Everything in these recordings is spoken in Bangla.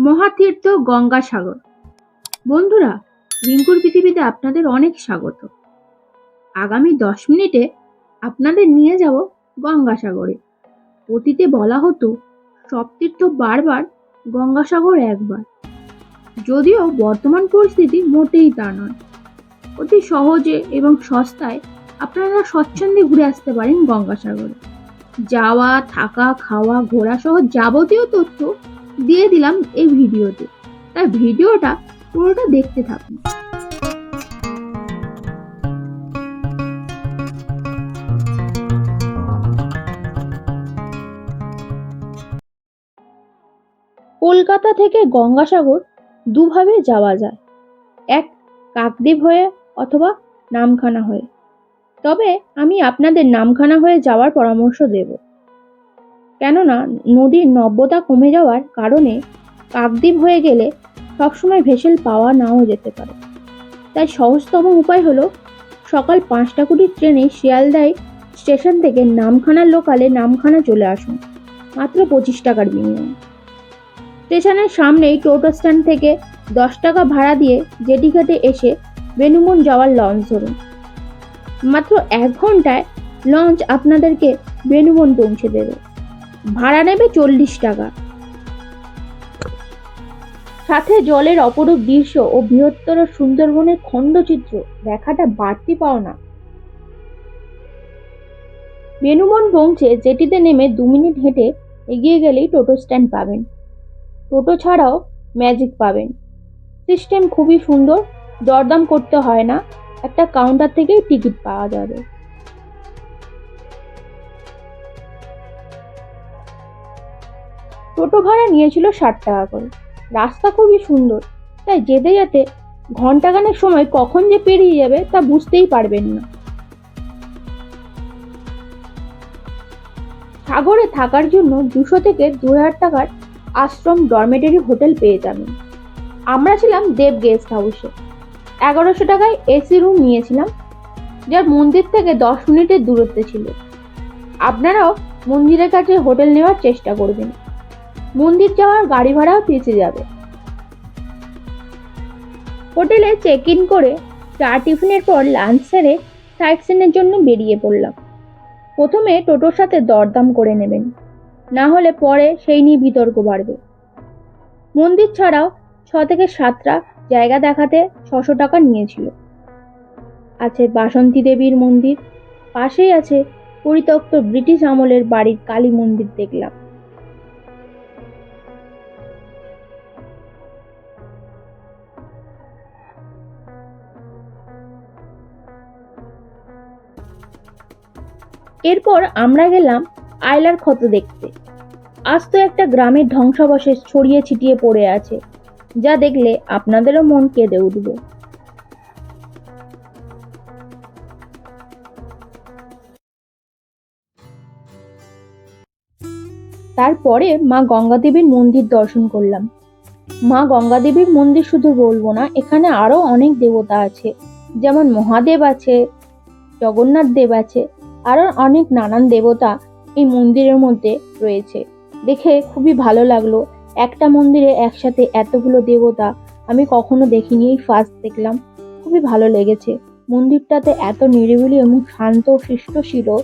মহাতীর্থ গঙ্গাসাগর। বন্ধুরা, রিঙ্কুর পৃথিবীতে আপনাদের অনেক স্বাগত। আগামী দশ মিনিটে আপনাদের নিয়ে যাব গঙ্গাসাগরে। অতীতে বলা হতো সব তীর্থ বারবার গঙ্গাসাগর একবার। যদিও বর্তমান পরিস্থিতি মোটেই তা নয়। অতি সহজে এবং সস্তায় আপনারা স্বচ্ছন্দে ঘুরে আসতে পারেন গঙ্গাসাগরে। যাওয়া, থাকা, খাওয়া ঘোরা সহ যাবতীয় তথ্য দিয়ে দিলাম এই ভিডিওতে। তাই ভিডিওটা পুরোটা দেখতে থাকুন। কলকাতা থেকে গঙ্গাসাগর দুভাবে যাওয়া যায়। এক কাকদ্বীপ হয়ে অথবা নামখানা হয়ে। তবে আমি আপনাদের নামখানা হয়ে যাওয়ার পরামর্শ দেব। কেননা নদীর নব্যতা কমে যাওয়ার কারণে কাকদ্বীপ হয়ে গেলে সবসময় ভেসেল পাওয়া নাও যেতে পারে। তাই সহজতম উপায় হলো সকাল পাঁচটা কুড়ির ট্রেনে শিয়ালদায় স্টেশন থেকে নামখানার লোকালে নামখানা চলে আসুন, মাত্র পঁচিশ টাকার বিনিময়ে। স্টেশনের সামনেই টোটো স্ট্যান্ড থেকে দশ টাকা ভাড়া দিয়ে জেটি ঘাটে এসে বেনুমন যাওয়ার লঞ্চ ধরুন। মাত্র এক ঘন্টায় লঞ্চ আপনাদেরকে বেনুমন পৌঁছে দেবে। ভাড়া নেবে চল্লিশ টাকা। সাথে জলের অপরূপ দৃশ্য ও বৃহত্তর সুন্দরবনের খণ্ডচিত্র, দেখাটা বাড়তি পাওনা বেনুবন পৌঁছে জেটিতে নেমে দু মিনিট হেঁটে এগিয়ে গেলেই টোটো স্ট্যান্ড পাবেন। টোটো ছাড়াও ম্যাজিক পাবেন। সিস্টেম খুবই সুন্দর, দরদাম করতে হয় না, একটা কাউন্টার থেকেই টিকিট পাওয়া যাবে। টোটো ভাড়া নিয়েছিল ষাট টাকা করে। রাস্তা খুবই সুন্দর। তাই যেতে যেতে ঘন্টাখানেক সময় কখন যে পেরিয়ে যাবে তা বুঝতেই পারবেন না। সাগরে থাকার জন্য দুশো থেকে দু হাজার টাকার আশ্রম ডরমেটরি হোটেল পেয়ে যাবেন। আমরা ছিলাম দেব গেস্ট হাউসে। এগারোশো টাকায় এসি রুম নিয়েছিলাম, যার মন্দির থেকে দশ মিনিটের দূরত্বে ছিল। আপনারাও মন্দিরের কাছে হোটেল নেওয়ার চেষ্টা করবেন। মন্দির যাওয়ার গাড়ি ভাড়াও বেঁচে যাবে। হোটেলে চেক ইন করে চা টিফিনের পর লাঞ্চ সেরে সাইট সিনের জন্য বেরিয়ে পড়লাম। প্রথমে টোটোর সাথে দরদাম করে নেবেন। না হলে পরে সেই নিয়ে বিতর্ক বাড়বে। মন্দির ছাড়াও ছ থেকে সাতটা জায়গা দেখাতে ছশো টাকা নিয়েছিল। আছে বাসন্তী দেবীর মন্দির, পাশেই আছে পরিত্যক্ত ব্রিটিশ আমলের বাড়ির কালী মন্দির দেখলাম। এরপর আমরা গেলাম আয়লার ক্ষত দেখতে। আজ তো একটা গ্রামের ধ্বংসাবশেষ ছড়িয়ে ছিটিয়ে পড়ে আছে, যা দেখলে আপনাদেরও মন কেঁদে উঠবে। তারপরে মা গঙ্গাদেবীর মন্দির দর্শন করলাম। মা গঙ্গাদেবীর মন্দির শুধু বলব না, এখানে আরও অনেক দেবতা আছে, যেমন মহাদেব আছে, জগন্নাথ দেব আছে আরও অনেক নানান দেবতা এই মন্দিরের মধ্যে রয়েছে। দেখে খুবই ভালো লাগল। একটা মন্দিরে একসাথে এতগুলো দেবতা আমি কখনো দেখিনি, এই ফার্স্ট দেখলাম। খুবই ভালো লেগেছে। মন্দিরটাতে এত নিরিবিলি এবং শান্ত সৃষ্ট ছিল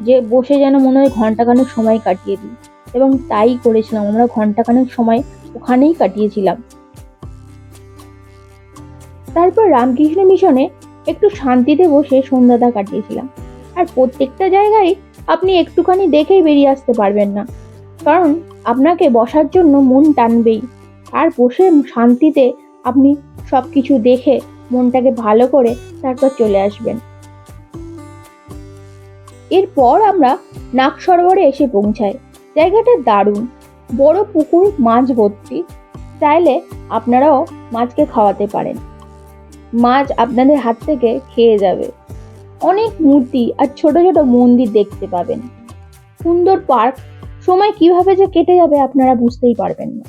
যে বসে যেন মনে হয় ঘন্টাখানেক সময় কাটিয়ে দিই। এবং তাই করেছিলাম। আমরা ঘন্টাখানেক সময় ওখানেই কাটিয়েছিলাম। তারপর রামকৃষ্ণ মিশনে একটু শান্তিতে বসে সন্ধ্যাটা কাটিয়েছিলাম। আর প্রত্যেকটা জায়গায় আপনি একটুখানি দেখেই বেরিয়ে আসতে পারবেন না। কারণ আপনাকে বসার জন্য মন টানবেই। আর বসে শান্তিতে আপনি সব কিছু দেখে মনটাকে ভালো করে তারপর চলে আসবেন। এরপর আমরা নাক সরোবরে এসে পৌঁছাই। জায়গাটা দারুণ। বড় পুকুর, মাছ ভর্তি। চাইলে আপনারাও মাছকে খাওয়াতে পারেন। মাছ আপনাদের হাত থেকে খেয়ে যাবে। অনেক মূর্তি আর ছোট ছোট মন্দির দেখতে পাবেন। সুন্দর পার্ক, সময় কীভাবে যে কেটে যাবে আপনারা বুঝতেই পারবেন না।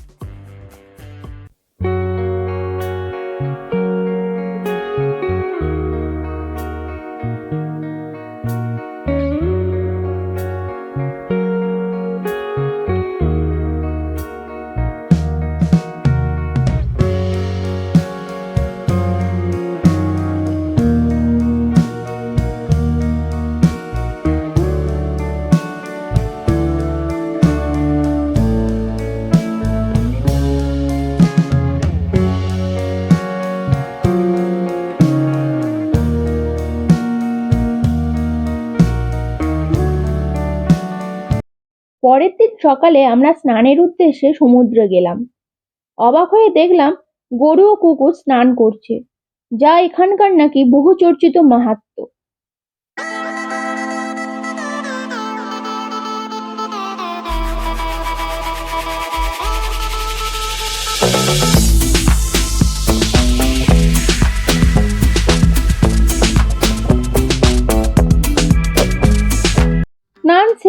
পরের দিন সকালে আমরা স্নানের উদ্দেশ্যে সমুদ্রে গেলাম। অবাক হয়ে দেখলাম গরু ও কুকুর স্নান করছে, যা এখানকার নাকি বহু চর্চিত মাহাত্ম্য।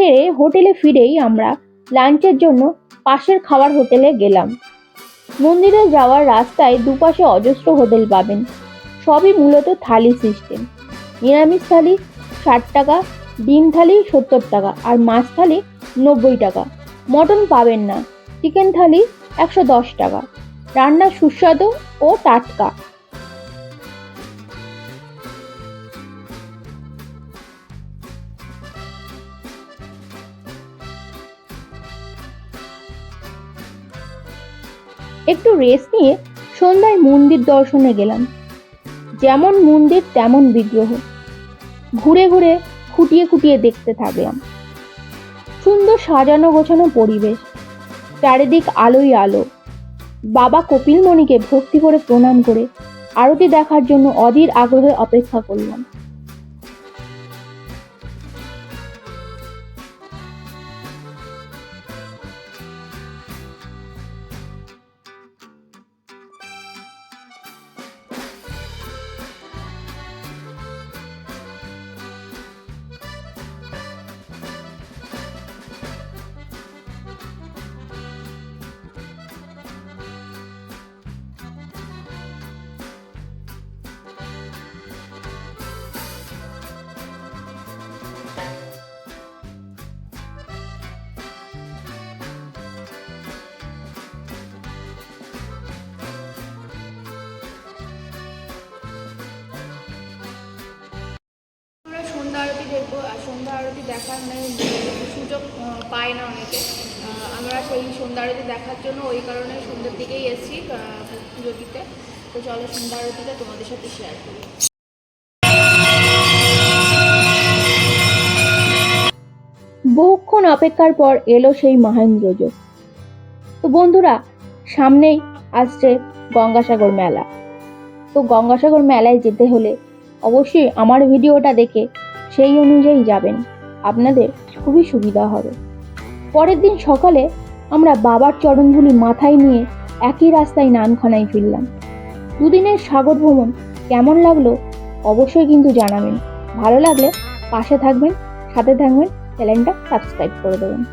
সেরে হোটেলে ফিরেই আমরা লাঞ্চের জন্য পাশের খাবার হোটেলে গেলাম। মন্দিরে যাওয়ার রাস্তায় দুপাশে অজস্র হোটেল পাবেন। সবই মূলত থালি সিস্টেম। নিরামিষ থালি ষাট টাকা, ডিম থালি সত্তর টাকা আর মাছ থালি নব্বই টাকা। মটন পাবেন না, চিকেন থালি একশো দশ টাকা। রান্না সুস্বাদু ও টাটকা। একটু রেস্ট নিয়ে সন্ধ্যায় মন্দির দর্শনে গেলাম। যেমন মন্দির, তেমন বিগ্রহ। ঘুরে ঘুরে খুঁটিয়ে খুঁটিয়ে দেখতে থাকলাম। সুন্দর সাজানো গোছানো পরিবেশ, চারিদিক আলোই আলো। বাবা কপিলমণিকে ভক্তি করে প্রণাম করে আরতি দেখার জন্য অধীর আগ্রহে অপেক্ষা করলাম। দেখব আর সন্ধ্যা আরতি দেখার মানে সুযোগ পায় না অনেকে। আমরা সেই সন্ধ্যা আরতি দেখার জন্য ওই কারণে সন্ধ্যের দিকেই এসেছি পুজো দিতে। তো চলো সন্ধ্যা আরতিটা তোমাদের সাথে শেয়ার করি। বহুক্ষণ অপেক্ষার পর এলো সেই মহেন্দ্রযোগ তো বন্ধুরা, সামনেই আসছে গঙ্গাসাগর মেলা। তো গঙ্গাসাগর মেলায় যেতে হলে অবশ্যই আমার ভিডিওটা দেখে সেই অনুযায়ী যাবেন। আপনাদের খুবই সুবিধা হবে। পরের দিন সকালে আমরা বাবার চরণগুলি মাথায় নিয়ে একই রাস্তায় নানখানায় ফিরলাম। দুদিনের সাগর ভ্রমণ কেমন লাগল অবশ্যই কিন্তু জানাবেন। ভালো লাগলে পাশে থাকবেন, সাথে থাকবেন, চ্যানেলটা সাবস্ক্রাইব করে দেবেন।